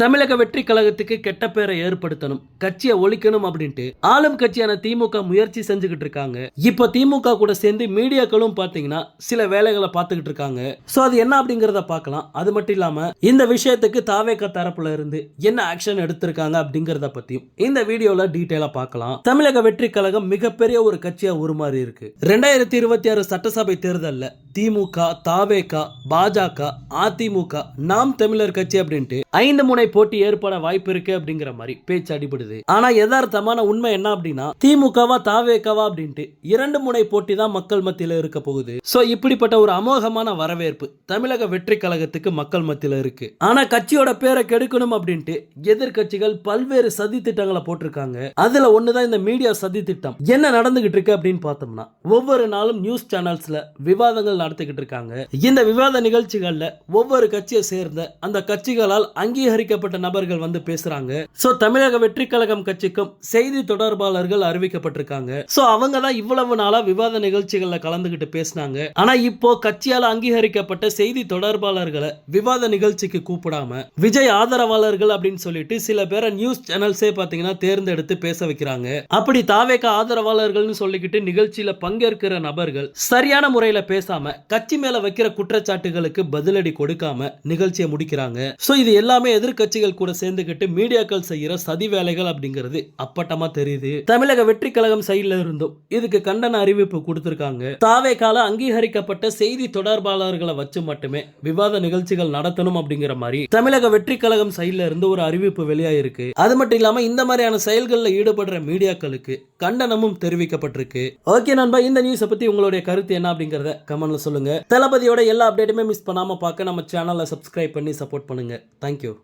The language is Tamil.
தமிழக வெற்றி கழகத்துக்கு கெட்ட பேரை ஏற்படுத்தணும். கட்சியை ஒழிக்கணும் அப்படின்ட்டு ஆளும் கட்சியான திமுக முயற்சி செஞ்சுக்கிட்டு இருக்காங்க. இப்ப திமுக கூட சேர்ந்து மீடியாக்களும் பாத்தீங்கன்னா சில வேலைகளை பார்த்துக்கிட்டு இருக்காங்க. சோ அது என்ன அப்படிங்கறத பார்க்கலாம். அது மட்டும் இல்லாம இந்த விஷயத்துக்கு தாவேக்க தரப்புல இருந்து என்ன ஆக்ஷன் எடுத்திருக்காங்க அப்படிங்கறத பத்தியும் இந்த வீடியோல டீட்டெயிலா பார்க்கலாம். தமிழக வெற்றி கழகம் மிகப்பெரிய ஒரு கட்சியா உருமாறி இருக்கு. ரெண்டாயிரத்தி இருபத்தி ஆறு சட்டசபை தேர்தல்ல திமுக தாவேக பாஜக அதிமுக நாம் தமிழர் கட்சி அப்படின்ட்டு ஐந்து முனை போட்டி ஏற்பட வாய்ப்பு இருக்கு அப்படிங்கிற மாதிரி பேச்சு அடிபடுது. ஆனா யதார்த்தமான உண்மை என்ன அப்படின்னா திமுகவா தாவேகாவா அப்படின்ட்டு இரண்டு முனை போட்டி தான் மக்கள் மத்தியில இருக்க போகுது. சோ இப்படிப்பட்ட ஒரு அமோகமான வரவேற்பு தமிழக வெற்றி கழகத்துக்கு மக்கள் மத்தியில இருக்கு. ஆனா கட்சியோட பேரை கெடுக்கணும் அப்படின்ட்டு எதிர்கட்சிகள் பல்வேறு சதி திட்டங்களை போட்டிருக்காங்க. அதுல ஒண்ணுதான் இந்த மீடியா சதி திட்டம். என்ன நடந்துகிட்டு இருக்கு அப்படின்னு பார்த்தோம்னா ஒவ்வொரு நாளும் நியூஸ் சேனல்ஸ்ல விவாதங்கள் நடத்திக்கிட்டு இருக்காங்க. இந்த விவாத நிகழ்ச்சிகள்ல ஒவ்வொரு கட்சியை சேர்ந்த அந்த கட்சிகளால் அங்கீகரிக்கப்பட்ட நபர்கள் வந்து பேசுறாங்க. சோ தமிழக வெற்றி கழகம் கட்சிக்கும் செய்தி தொடர்பாளர்கள் அறிவிக்கப்பட்டிருக்காங்க. சோ அவங்க தான் இவ்வளவு நாளா விவாத நிகழ்ச்சிகள்ல கலந்துகிட்டு பேசினாங்க. ஆனா இப்போ கட்சியால அங்கீகரிக்கப்பட்ட செய்தி தொடர்பாளர்களை விவாத நிகழ்ச்சிக்கு கூப்பிடாம விஜய் ஆதரவாளர்கள் அப்படின்னு சொல்லிட்டு சில பேரை நியூஸ் சேனல்ஸே பாத்தீங்கன்னா தேர்ந்தெடுத்து பேச வைக்கிறாங்க. அப்படி தாவேக ஆதரவாளர்கள்னு சொல்லிக்கிட்டு நிகழ்ச்சியில பங்கேற்கிற நபர்கள் சரியான முறையில பேசாம கட்சி மேல வைக்கிற குற்றச்சாட்டுகளுக்கு பதிலடி கொடுக்காம நிகழ்ச்சியை முடிக்கிறாங்க. சோ இது எல்லாமே எதிர்கட்சிகள் கூட சேர்ந்துகிட்டு மீடியாக்கள் செய்யற சதி வேலைகள் அப்படிங்கிறது அப்பட்டமா தெரியுது. தமிழக வெற்றி கழகம் சைடுல இருந்தும் இதுக்கு கண்டன அறிவிப்பு கொடுத்திருக்காங்க. தாவே கால அங்கீகரிக்கப்பட்ட செய்தி தொடர்பாளர்களை வச்சு மட்டுமே விவாத நிகழ்ச்சிகள் நடத்தணும் அப்படிங்கிற மாதிரி தமிழக வெற்றி கழகம் சைடுல இருந்து ஒரு அறிவிப்பு வெளியாயிருக்கு. அது மட்டும் இல்லாம இந்த மாதிரியான செயல்களில் ஈடுபடுற மீடியாக்களுக்கு கண்டனமும் தெரிவிக்கப்பட்டிருக்கு. ஓகே நண்பா இந்த நியூஸை பத்தி உங்களுடைய கருத்து என்ன அப்படிங்கறத கமெண்ட்ல சொல்லுங்க. தளபதியோட எல்லா அப்டேட்டுமே மிஸ் பண்ணாம பார்க்க நம்ம சேனலை சப்ஸ்கிரைப் பண்ணி சப்போர்ட் பண்ணுங்க. தேங்க்யூ